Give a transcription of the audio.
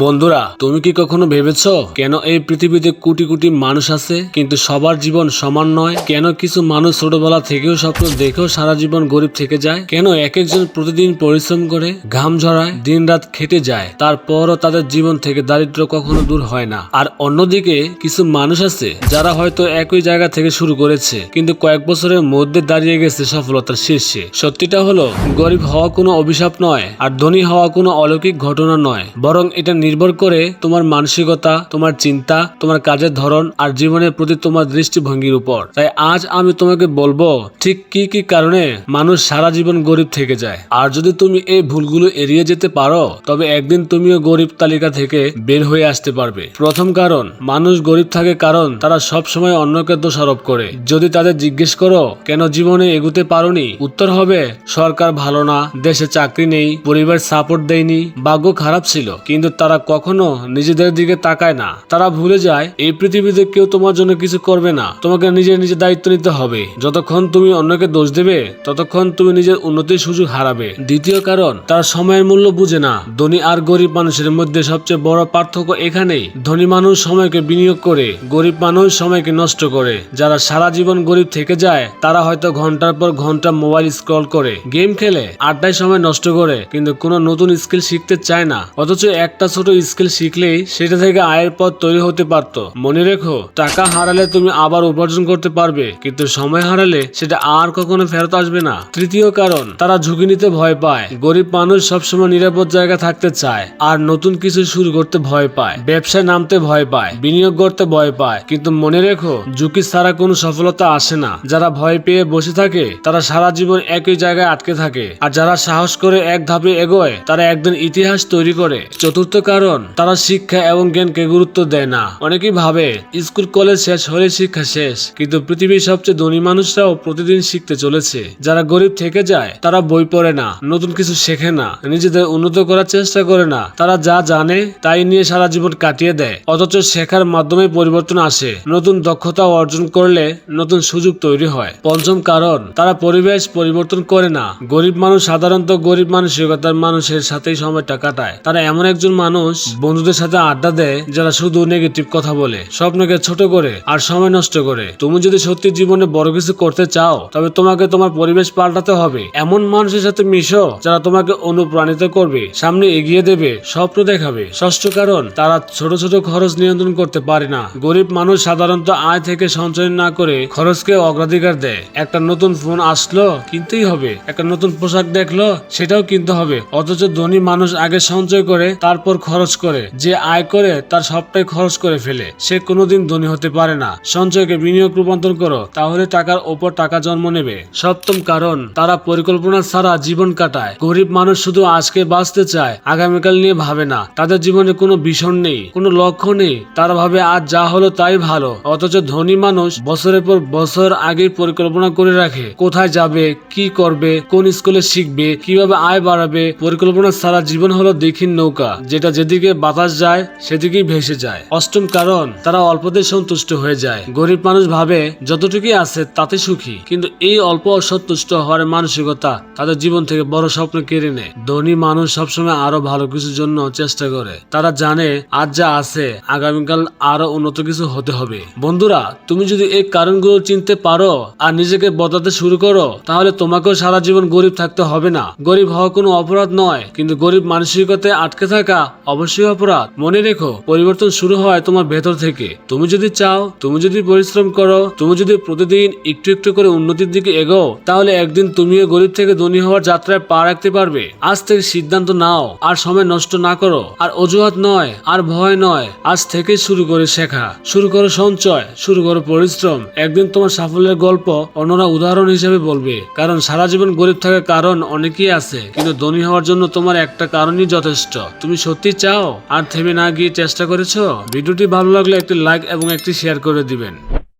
বন্ধুরা, তুমি কি কখনো ভেবেছ কেন এই পৃথিবীতে কোটি কোটি মানুষ আছে, কিন্তু সবার জীবন সমান নয়? কেন কিছু মানুষ ছোটবেলা থেকেও স্বপ্ন দেখেও সারা জীবন গরিব থেকে যায়? কেন এক একজন প্রতিদিন পরিশ্রম করে, ঘাম ঝরায় দিন রাত খেটে যায়? তারপরও তাদের জীবন থেকে দারিদ্র কখনো দূর হয় না। আর অন্যদিকে, কিছু মানুষ আছে, যারা হয়তো একই জায়গা থেকে শুরু করেছে, কিন্তু কয়েক বছরের মধ্যে দাঁড়িয়ে গেছে সফলতার শীর্ষে। সত্যিটা হলো, গরিব হওয়া কোনো অভিশাপ নয়, আর ধনী হওয়া কোনো অলৌকিক ঘটনা নয়, বরং এটা নির্ভর করে তোমার মানসিকতা, তোমার চিন্তা, তোমার কাজের ধরন আর জীবনের প্রতি তোমার দৃষ্টিভঙ্গির উপর। তাই আজ আমি তোমাকে বলব, ঠিক কি কি কারণে মানুষ সারা জীবন গরিব থেকে যায়? আর যদি তুমি এই ভুলগুলো এড়িয়ে যেতে পারো, তবে একদিন তুমিও গরিব তালিকা থেকে বের হয়ে আসতে পারবে। প্রথম কারণ, মানুষ গরিব থাকে কারণ তারা সব সময় অন্যকে দোষারোপ করে। যদি তাদের জিজ্ঞেস করো, কেন জীবনে এগুতে পারোনি? উত্তর হবে, সরকার ভালো না, দেশে চাকরি নেই, পরিবার সাপোর্ট দেয়নি, ভাগ্য খারাপ ছিল। কিন্তু তারা কখনো নিজেদের দিকে তাকায় না। তারা ভুলে যায়, এই পৃথিবীতে কেউ তোমার জন্য কিছু করবে না। তোমাকে নিজের নিজের দায়িত্ব নিতে হবে। যতক্ষণ তুমি অন্যকে দোষ দেবে, ততক্ষণ তুমি নিজের উন্নতির সুযোগ হারাবে। দ্বিতীয় কারণ, তারা সময়ের মূল্য বুঝে না। ধনী আর গরিব মানুষের মধ্যে সবচেয়ে বড় পার্থক্য এখানেই। ধনী মানুষ সময়কে বিনিয়োগ করে, গরিব মানুষ সময়কে নষ্ট করে। যারা সারা জীবন গরিব থেকে যায়, তারা হয়তো ঘণ্টার পর ঘণ্টা মোবাইল স্ক্রল করে। গেম খেলে, আড্ডায় সময় নষ্ট করে, কিন্তু কোনো নতুন স্কিল শিখতে চায় না। অথচ একটা ছোট স্কিল শিখলেই সেটা থেকে আয়ের পথ তৈরি হতে পারত। মনে রেখো, টাকা হারালে তুমি আবার উপার্জন করতে পারবে, কিন্তু সময় হারালে সেটা আর কখনো ফেরত আসবে না। তৃতীয় কারণ, তারা ঝুঁকি নিতে ভয় পায়। গরিব মানুষ সবসময় নিরাপদ জায়গা থাকতে চায়, আর নতুন কিছু শুরু করতে ভয় পায়। ব্যবসায় নামতে ভয় পায়, বিনিয়োগ করতে ভয় পায়, কিন্তু মনে রেখো, ঝুঁকি ছাড়া কোনো সফলতা আসে না। যারা ভয় পেয়ে বসে থাকে, তারা সারা জীবন একই জায়গায় আটকে থাকে। আর যারা সাহস করে এক ধাপে এগোয়, তারা একদিন ইতিহাস তৈরি করে। চতুর্থ কারণ তারা শিক্ষা এবং জ্ঞানকে গুরুত্ব দেয় না। অনেকেই ভাবে, স্কুল, কলেজ শেষ হলে শিক্ষা শেষ, কিন্তু পৃথিবীর সবচেয়ে ধনী মানুষরাও প্রতিদিন শিখতে চলেছে। যারা গরিব থেকে যায়, তারা বই পড়ে না, নতুন কিছু শেখে না, নিজেদের উন্নত করার চেষ্টা করে না। তারা যা জানে, তাই নিয়ে সারা জীবন কাটিয়ে দেয়। অথচ শেখার মাধ্যমে পরিবর্তন আসে। নতুন দক্ষতা অর্জন করলে নতুন সুযোগ তৈরি হয়। পঞ্চম কারণ, তারা পরিবেশ পরিবর্তন করে না। গরিব মানুষ সাধারণত গরিব মানসিকতার মানুষের সাথেই সময়টা কাটায়। তারা এমন একজন মানুষ বন্ধুদের সাথে আড্ডা দেয়, যারা শুধু নেগেটিভ কথা বলে, স্বপ্নকে ছোট করে আর সময় নষ্ট করে। তুমি যদি সত্যি জীবনে বড় কিছু করতে চাও, তবে তোমাকে তোমার পরিবেশ পাল্টাতে হবে। এমন মানুষের সাথে মিশো, যারা তোমাকে অনুপ্রাণিত করবে, সামনে এগিয়ে দেবে, স্বপ্ন দেখাবে। ষষ্ঠ কারণ, তারা ছোট ছোট খরচ নিয়ন্ত্রণ করতে পারে না। গরিব মানুষ সাধারণত আয় থেকে সঞ্চয় না করে খরচকে অগ্রাধিকার দেয়। একটা নতুন ফোন আসলো, কিনতেই হবে। একটা নতুন পোশাক দেখল, সেটাও কিনতে হবে। অথচ ধনী মানুষ আগে সঞ্চয় করে, তারপর খরচ করে, যে আয় করে তার সবটাই খরচ করে ফেলে। সে কোনোদিন ধনী হতে পারে না। সঞ্চয়কে বিনিয়োগ রূপান্তর করো, তাহলে টাকার ওপর টাকা জন্ম নেবে। সপ্তম কারণ, তারা পরিকল্পনা ছাড়া জীবন কাটায়। গরিব মানুষ শুধু আজকে বাঁচতে চায়, আগামীকাল নিয়ে ভাবে না। তাদের জীবনে কোনো ভীষণ নেই, কোনো লক্ষ্য নেই। তারা ভাবে, আজ যা হলো তাই ভালো। অথচ ধনী মানুষ বছরের পর বছর আগেই পরিকল্পনা করে রাখে। কোথায় যাবে, কি করবে, কোন স্কুলে শিখবে, কীভাবে আয় বাড়াবে, পরিকল্পনা ছাড়া জীবন হলো দেখিন নৌকা, যেটা যেদিকে বাতাস যায়, সেদিকেই ভেসে যায়। অষ্টম কারণ, তারা অল্পতে সন্তুষ্ট হয়ে যায়। গরিব মানুষ ভাবে, যতটুকুই আছে, তাতে সুখী। কিন্তু এই অল্প অসন্তুষ্ট হওয়ার মানসিকতা তাদের জীবন থেকে বড় স্বপ্ন কেড়ে নেয়। ধনী মানুষ সবসময় আরও ভালো কিছুর জন্য চেষ্টা করে। তারা জানে, আজ যা আছে, আগামীকাল আরও উন্নত কিছু হতে হবে। বন্ধুরা, তুমি যদি এই কারণগুলো চিনতে পারো আর নিজেকে বদলাতে শুরু করো, তাহলে তোমাকেও সারা জীবন গরিব থাকতে হবে না। গরিব হওয়া কোনো অপরাধ নয়, কিন্তু গরিব মানসিকতায় আটকে থাকা অবশ্যই অপরাধ। মনে রেখো, পরিবর্তন শুরু হয় তোমার ভেতর থেকে। তুমি যদি চাও, তুমি যদি পরিশ্রম করো, তুমি যদি প্রতিদিন একটু একটু করে উন্নতির দিকে এগো তাহলে একদিন তুমিও গরিব থেকে ধনী হওয়ার যাত্রায় পা রাখতে পারবে। আজ থেকে সিদ্ধান্ত নাও, আর সময় নষ্ট না করো। আর অজুহাত নয়, আর ভয় নয়, আজ থেকে শুরু করে শেখা। শুরু করো সঞ্চয়, শুরু করো পরিশ্রম। একদিন তোমার সাফল্যের গল্প অন্যরা উদাহরণ হিসেবে বলবে। কারণ সারা জীবন গরিব থাকার কারণ অনেকেই আছে, কিন্তু ধনী হওয়ার জন্য তোমার একটা কারণই যথেষ্ট। তুমি সত্যি চাও আর থেমে না গিয়ে চেষ্টা করেছ, ভিডিওটি ভালো লাগলে একটি লাইক এবং একটি শেয়ার করে দিবেন।